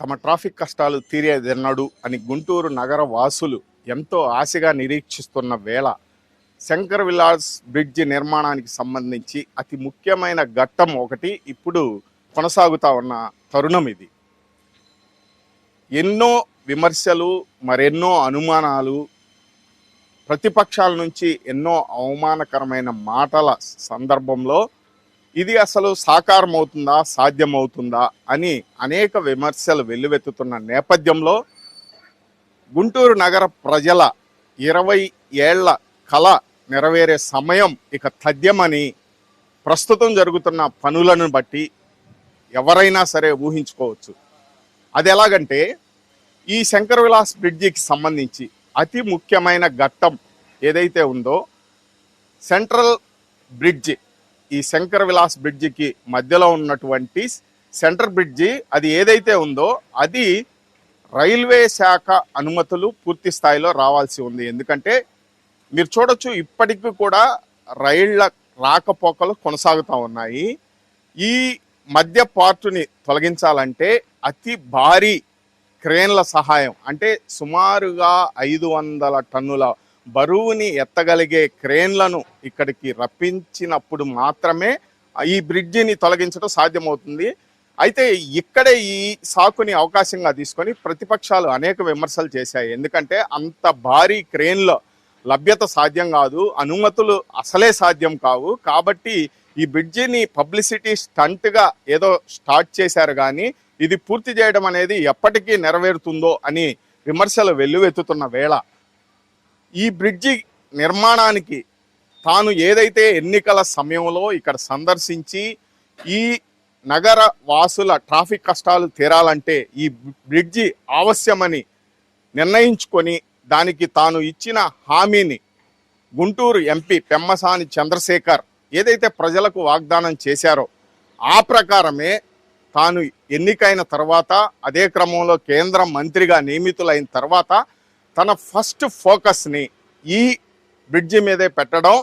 తమ ట్రాఫిక్ కష్టాలు తీరేదెన్నడు అని గుంటూరు నగర వాసులు ఎంతో ఆశగా నిరీక్షిస్తున్న వేళ శంకర్ విలాస్ బ్రిడ్జ్ నిర్మాణానికి సంబంధించి అతి ముఖ్యమైన ఘట్టం ఒకటి ఇప్పుడు కొనసాగుతా ఉన్న తరుణం ఇది. ఎన్నో విమర్శలు మరెన్నో అనుమానాలు ప్రతిపక్షాల నుంచి ఎన్నో అవమానకరమైన మాటల సందర్భంలో ఇది అసలు సాకారం అవుతుందా సాధ్యమవుతుందా అని అనేక విమర్శలు వెల్లువెత్తుతున్న నేపథ్యంలో గుంటూరు నగర ప్రజల ఇరవై ఏళ్ళ కళ నెరవేరే సమయం ఇక తథ్యమని ప్రస్తుతం జరుగుతున్న పనులను బట్టి ఎవరైనా సరే ఊహించుకోవచ్చు. అది ఎలాగంటే ఈ శంకర విలాస్ బ్రిడ్జికి సంబంధించి అతి ముఖ్యమైన ఘట్టం ఏదైతే ఉందో సెంట్రల్ బ్రిడ్జి. ఈ శంకర విలాస్ బ్రిడ్జికి మధ్యలో ఉన్నటువంటి సెంటర్ బ్రిడ్జి అది ఏదైతే ఉందో అది రైల్వే శాఖ అనుమతులు పూర్తి స్థాయిలో రావాల్సి ఉంది. ఎందుకంటే మీరు చూడొచ్చు ఇప్పటికీ కూడా రైళ్ళ రాకపోకలు కొనసాగుతూ ఉన్నాయి. ఈ మధ్య పార్టుని తొలగించాలంటే అతి భారీ క్రేన్ల సహాయం అంటే సుమారుగా ఐదు వందల టన్నుల బరువుని ఎత్తగలిగే క్రేన్లను ఇక్కడికి రప్పించినప్పుడు మాత్రమే ఈ బ్రిడ్జిని తొలగించడం సాధ్యమవుతుంది. అయితే ఇక్కడే ఈ సాకుని అవకాశంగా తీసుకొని ప్రతిపక్షాలు అనేక విమర్శలు చేశాయి. ఎందుకంటే అంత భారీ క్రేన్లో లభ్యత సాధ్యం కాదు అనుమతులు అసలే సాధ్యం కావు. కాబట్టి ఈ బ్రిడ్జిని పబ్లిసిటీ స్టంట్గా ఏదో స్టార్ట్ చేశారు కానీ ఇది పూర్తి చేయడం అనేది ఎప్పటికీ నెరవేరుతుందో అని విమర్శలు వెల్లువెత్తుతున్న వేళ. ఈ బ్రిడ్జి నిర్మాణానికి తాను ఏదైతే ఎన్నికల సమయంలో ఇక్కడ సందర్శించి ఈ నగర వాసుల ట్రాఫిక్ కష్టాలు తీరాలంటే ఈ బ్రిడ్జి ఆవశ్యమని నిర్ణయించుకొని దానికి తాను ఇచ్చిన హామీని గుంటూరు ఎంపీ పెమ్మసాని చంద్రశేఖర్ ఏదైతే ప్రజలకు వాగ్దానం చేశారో ఆ ప్రకారమే తాను ఎన్నికైన తర్వాత అదే క్రమంలో కేంద్ర మంత్రిగా నియమితులైన తర్వాత తన ఫస్ట్ ఫోకస్ని ఈ బ్రిడ్జి మీదే పెట్టడం.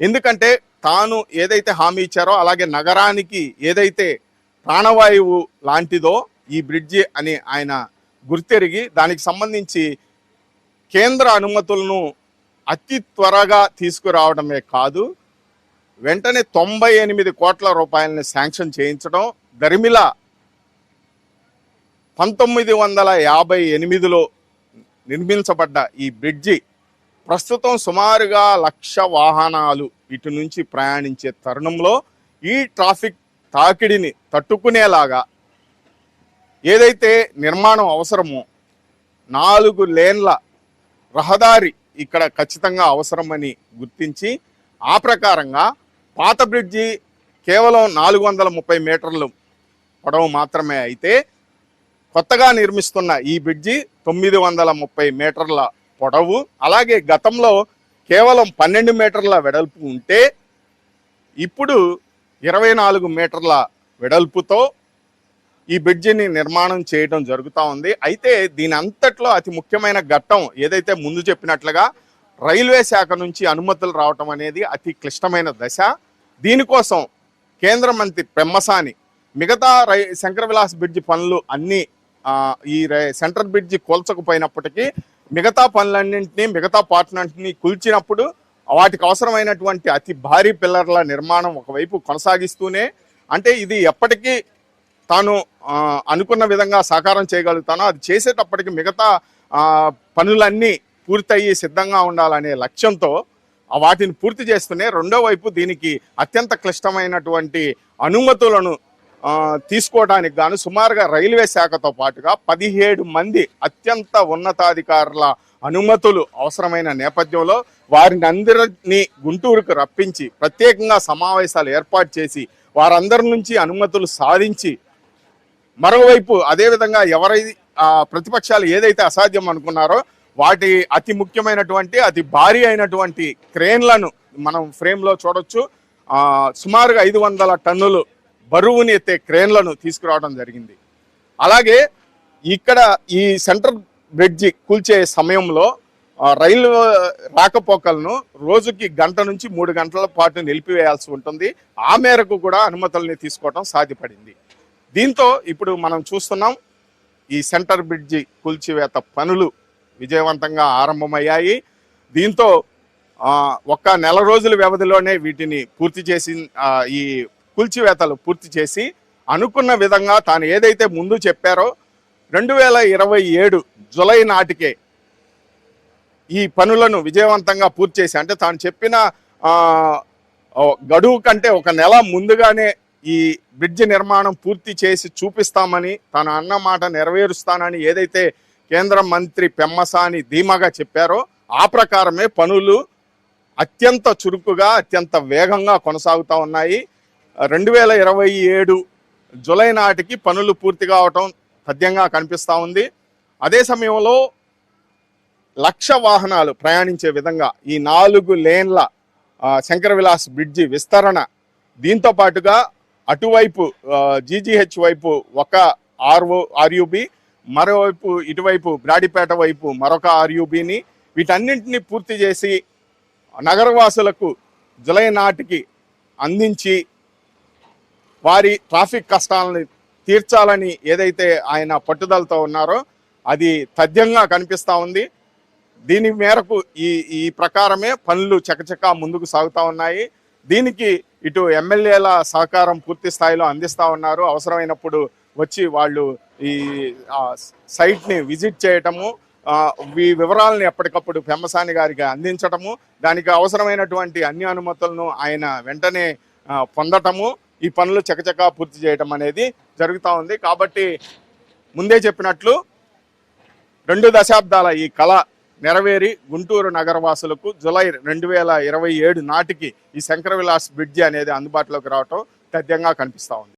ఎందుకంటే తాను ఏదైతే హామీ ఇచ్చారో అలాగే నగరానికి ఏదైతే ప్రాణవాయువు లాంటిదో ఈ బ్రిడ్జి అని ఆయన గుర్తెరిగి దానికి సంబంధించి కేంద్ర అనుమతులను అతి త్వరగా తీసుకురావడమే కాదు వెంటనే తొంభై ఎనిమిది కోట్ల రూపాయలని శాంక్షన్ చేయించడం. దరిమిల పంతొమ్మిది వందల యాభై ఎనిమిదిలో నిర్మించబడ్డ ఈ బ్రిడ్జి ప్రస్తుతం సుమారుగా లక్ష వాహనాలు ఇటు నుంచి ప్రయాణించే తరుణంలో ఈ ట్రాఫిక్ తాకిడిని తట్టుకునేలాగా ఏదైతే నిర్మాణం అవసరమో నాలుగు లేన్ల రహదారి ఇక్కడ ఖచ్చితంగా అవసరమని గుర్తించి ఆ ప్రకారంగా పాత బ్రిడ్జి కేవలం నాలుగు వందల ముప్పై మీటర్లు పొడవు మాత్రమే అయితే కొత్తగా నిర్మిస్తున్న ఈ బ్రిడ్జి తొమ్మిది వందల ముప్పై మీటర్ల పొడవు. అలాగే గతంలో కేవలం పన్నెండు మీటర్ల వెడల్పు ఉంటే ఇప్పుడు ఇరవై నాలుగు మీటర్ల వెడల్పుతో ఈ బ్రిడ్జిని నిర్మాణం చేయడం జరుగుతూ ఉంది. అయితే దీని అంతట్లో అతి ముఖ్యమైన ఘట్టం ఏదైతే ముందు చెప్పినట్లుగా రైల్వే శాఖ నుంచి అనుమతులు రావటం అనేది అతి క్లిష్టమైన దశ. దీనికోసం కేంద్ర మంత్రి పెమ్మసాని మిగతా రై శంకర విలాస్ బ్రిడ్జి పనులు అన్నీ ఈ సెంట్రల్ బ్రిడ్జి కూల్చకపోయినప్పటికీ మిగతా పనులన్నింటినీ మిగతా పాటలన్నింటినీ కూల్చినప్పుడు వాటికి అవసరమైనటువంటి అతి భారీ పిల్లర్ల నిర్మాణం ఒకవైపు కొనసాగిస్తూనే అంటే ఇది ఎప్పటికీ తాను అనుకున్న విధంగా సాకారం చేయగలుగుతానో అది చేసేటప్పటికి మిగతా పనులన్నీ పూర్తయ్యి సిద్ధంగా ఉండాలనే లక్ష్యంతో వాటిని పూర్తి చేస్తూనే రెండో వైపు దీనికి అత్యంత క్లిష్టమైనటువంటి అనుమతులను తీసుకోవడానికి గాను సుమారుగా రైల్వే శాఖతో పాటుగా పదిహేడు మంది అత్యంత ఉన్నతాధికారుల అనుమతులు అవసరమైన నేపథ్యంలో వారిని అందరినీ గుంటూరుకు రప్పించి ప్రత్యేకంగా సమావేశాలు ఏర్పాటు చేసి వారందరి నుంచి అనుమతులు సాధించి మరోవైపు అదేవిధంగా ఎవరై ప్రతిపక్షాలు ఏదైతే అసాధ్యం అనుకున్నారో వాటి అతి ముఖ్యమైనటువంటి అతి భారీ అయినటువంటి క్రేన్లను మనం ఫ్రేమ్లో చూడొచ్చు. సుమారుగా ఐదు వందల టన్నులు బరువుని ఎత్తే క్రేన్లను తీసుకురావడం జరిగింది. అలాగే ఇక్కడ ఈ సెంట్రల్ బ్రిడ్జి కూల్చే సమయంలో రైలు రాకపోకలను రోజుకి గంట నుంచి మూడు గంటల పాటు నిలిపివేయాల్సి ఉంటుంది. ఆ మేరకు కూడా అనుమతుల్ని తీసుకోవడం సాధ్యపడింది. దీంతో ఇప్పుడు మనం చూస్తున్నాం ఈ సెంటర్ బ్రిడ్జి కూల్చివేత పనులు విజయవంతంగా ఆరంభమయ్యాయి. దీంతో ఒక్క నెల రోజుల వ్యవధిలోనే వీటిని పూర్తి చేసి ఈ కూల్చివేతలు పూర్తి చేసి అనుకున్న విధంగా తాను ఏదైతే ముందు చెప్పారో రెండు వేల ఇరవై ఏడు జులై నాటికే ఈ పనులను విజయవంతంగా పూర్తి చేసి అంటే తాను చెప్పిన గడువు కంటే ఒక నెల ముందుగానే ఈ బ్రిడ్జ్ నిర్మాణం పూర్తి చేసి చూపిస్తామని తాను అన్న మాట నెరవేరుస్తానని ఏదైతే కేంద్ర మంత్రి పెమ్మసాని ధీమాగా చెప్పారో ఆ ప్రకారమే పనులు అత్యంత చురుకుగా అత్యంత వేగంగా కొనసాగుతూ ఉన్నాయి. రెండు వేల ఇరవై ఏడు జులై నాటికి పనులు పూర్తి కావటం సద్యంగా కనిపిస్తూ ఉంది. అదే సమయంలో లక్ష వాహనాలు ప్రయాణించే విధంగా ఈ నాలుగు లేన్ల శంకర విలాస్ బ్రిడ్జి విస్తరణ దీంతో పాటుగా అటువైపు జీజీహెచ్ వైపు ఒక ఆర్ఓ ఆర్యుబి మరోవైపు ఇటువైపు బ్రాడిపేట వైపు మరొక ఆర్యుబిని వీటన్నింటినీ పూర్తి చేసి నగరవాసులకు జులై నాటికి అందించి వారి ట్రాఫిక్ కష్టాలని తీర్చాలని ఏదైతే ఆయన పట్టుదలతో ఉన్నారో అది తథ్యంగా కనిపిస్తూ ఉంది. దీని మేరకు ఈ ఈ ప్రకారమే పనులు చకచకా ముందుకు సాగుతూ ఉన్నాయి. దీనికి ఇటు ఎమ్మెల్యేల సహకారం పూర్తి స్థాయిలో అందిస్తూ ఉన్నారు. అవసరమైనప్పుడు వచ్చి వాళ్ళు ఈ సైట్ని విజిట్ చేయటము ఈ వివరాలను ఎప్పటికప్పుడు పెమ్మసాని గారికి అందించటము దానికి అవసరమైనటువంటి అన్ని అనుమతులను ఆయన వెంటనే పొందటము ఈ పనులు చకచకా పూర్తి చేయటం అనేది జరుగుతూ ఉంది. కాబట్టి ముందే చెప్పినట్లు రెండు దశాబ్దాల ఈ కళ నెరవేరి గుంటూరు నగరవాసులకు జులై రెండు వేల ఇరవై ఏడు నాటికి ఈ శంకర విలాస్ బ్రిడ్జి అనేది అందుబాటులోకి రావటం తథ్యంగా కనిపిస్తూ ఉంది.